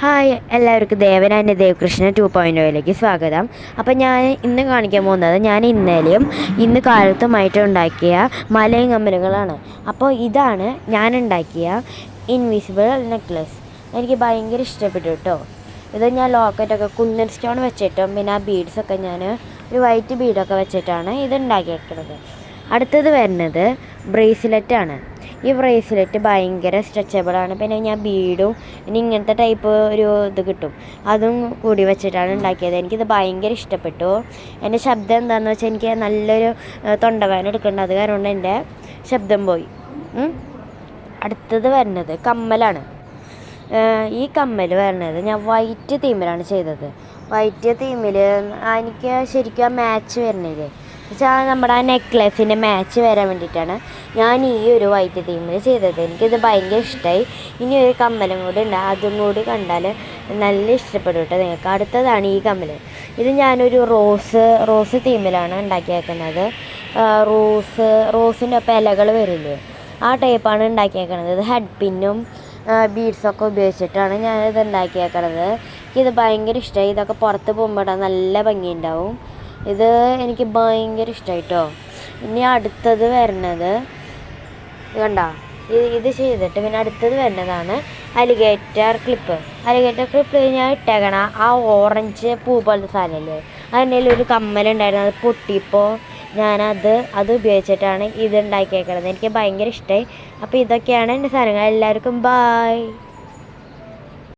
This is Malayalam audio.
ഹായ് എല്ലാവർക്കും ദേവനാന്റെ ദേവകൃഷ്ണ ടു പോയിന്റ് ഓയിലേക്ക് സ്വാഗതം. അപ്പം ഞാൻ ഇന്ന് കാണിക്കാൻ പോകുന്നത് ഞാൻ ഇന്നലെയും ഇന്ന് കാലത്തുമായിട്ട് ഉണ്ടാക്കിയ മലയും കമ്മലുകളാണ്. അപ്പോൾ ഇതാണ് ഞാൻ ഉണ്ടാക്കിയ ഇൻവിസിബിൾ നെക്ലസ് എനിക്ക് ഭയങ്കര ഇഷ്ടപ്പെട്ടു കേട്ടോ. ഇത് ഞാൻ ലോക്കറ്റൊക്കെ കുന്നൻ സ്റ്റോൺ വെച്ചിട്ടും പിന്നെ ആ ബീഡ്സൊക്കെ ഞാൻ ഒരു വൈറ്റ് ബീഡൊക്കെ വെച്ചിട്ടാണ് ഇത് ഉണ്ടാക്കിയേക്കുന്നത്. അടുത്തത് വരുന്നത് ബ്രേസ്ലെറ്റാണ്. ഈ ബ്രേസ്ലെറ്റ് ഭയങ്കര സ്ട്രെച്ചബിളാണ്. പിന്നെ ഞാൻ ബീഡും പിന്നെ ഇങ്ങനത്തെ ടൈപ്പ് ഒരു ഇത് കിട്ടും. അതും കൂടി വെച്ചിട്ടാണ് ഉണ്ടാക്കിയത്. എനിക്കിത് ഭയങ്കര ഇഷ്ടപ്പെട്ടു. എന്റെ ശബ്ദം എന്താണെന്ന് വെച്ചാൽ എനിക്ക് നല്ലൊരു തൊണ്ടവേന എടുക്കുന്നുണ്ട് അത് കാരണം എന്റെ ശബ്ദം പോയി. അടുത്തത് വരുന്നത് കമ്മലാണ്. ഈ കമ്മൽ വരുന്നത് ഞാൻ വൈറ്റ് തീമിലാണ് ചെയ്തത്. വൈറ്റ് തീമിൽ എനിക്ക് ശരിക്കും ആ മാച്ച് വരുന്നില്ലേ? വെച്ചാൽ നമ്മുടെ ആ നെക്ലസിന്റെ മാച്ച് വരാൻ വേണ്ടിയിട്ടാണ് ഞാൻ ഈ ഒരു വൈറ്റ് തീമിൽ ചെയ്തത്. എനിക്കിത് ഭയങ്കര ഇഷ്ടമായി ഇനി ഒരു കമ്മലും കൂടി ഉണ്ട്. അതും കൂടി കണ്ടാൽ നല്ല ഇഷ്ടപ്പെടും കേട്ടോ നിങ്ങൾക്ക് അടുത്തതാണ് ഈ കമ്മൽ ഇത് ഞാനൊരു റോസ് റോസ് തീമിലാണ് ഉണ്ടാക്കിയേക്കുന്നത്. റോസ് റോസിന്റെ ഒപ്പം ഇലകൾ വരില്ലേ? ആ ടൈപ്പാണ് ഉണ്ടാക്കിയേക്കുന്നത് ഇത് ഹെഡ് പിന്നും ബീഡ്സൊക്കെ ഉപയോഗിച്ചിട്ടാണ് ഞാനിത് ഉണ്ടാക്കിയേക്കണത്. എനിക്കിത് ഭയങ്കര ഇഷ്ടമായി ഇതൊക്കെ പുറത്ത് പോകുമ്പോൾ ഇടാൻ നല്ല ഭംഗിയുണ്ടാവും. ഇത് എനിക്ക് ഭയങ്കര ഇഷ്ടമായി കേട്ടോ ഇനി അടുത്തത് വരുന്നത് കണ്ട. ഇത് ചെയ്തിട്ട് പിന്നെ അടുത്തത് വരുന്നതാണ് അലിഗേറ്റർ ക്ലിപ്പ്. അലിഗേറ്റർ ക്ലിപ്പ് ഞാൻ ഇട്ടേക്കണ ആ ഓറഞ്ച് പൂ പോലത്തെ സാധനമല്ലേ അതിന്റെ ഒരു കമ്മലുണ്ടായിരുന്നു അത് പൊട്ടിയപ്പോൾ ഞാനത് അത് ഉപയോഗിച്ചിട്ടാണ് ഇത് ഉണ്ടാക്കിയേക്കണത്. എനിക്ക് ഭയങ്കര ഇഷ്ടമായി അപ്പോൾ ഇതൊക്കെയാണ് എന്റെ സാധനങ്ങൾ. എല്ലാവർക്കും ബായ്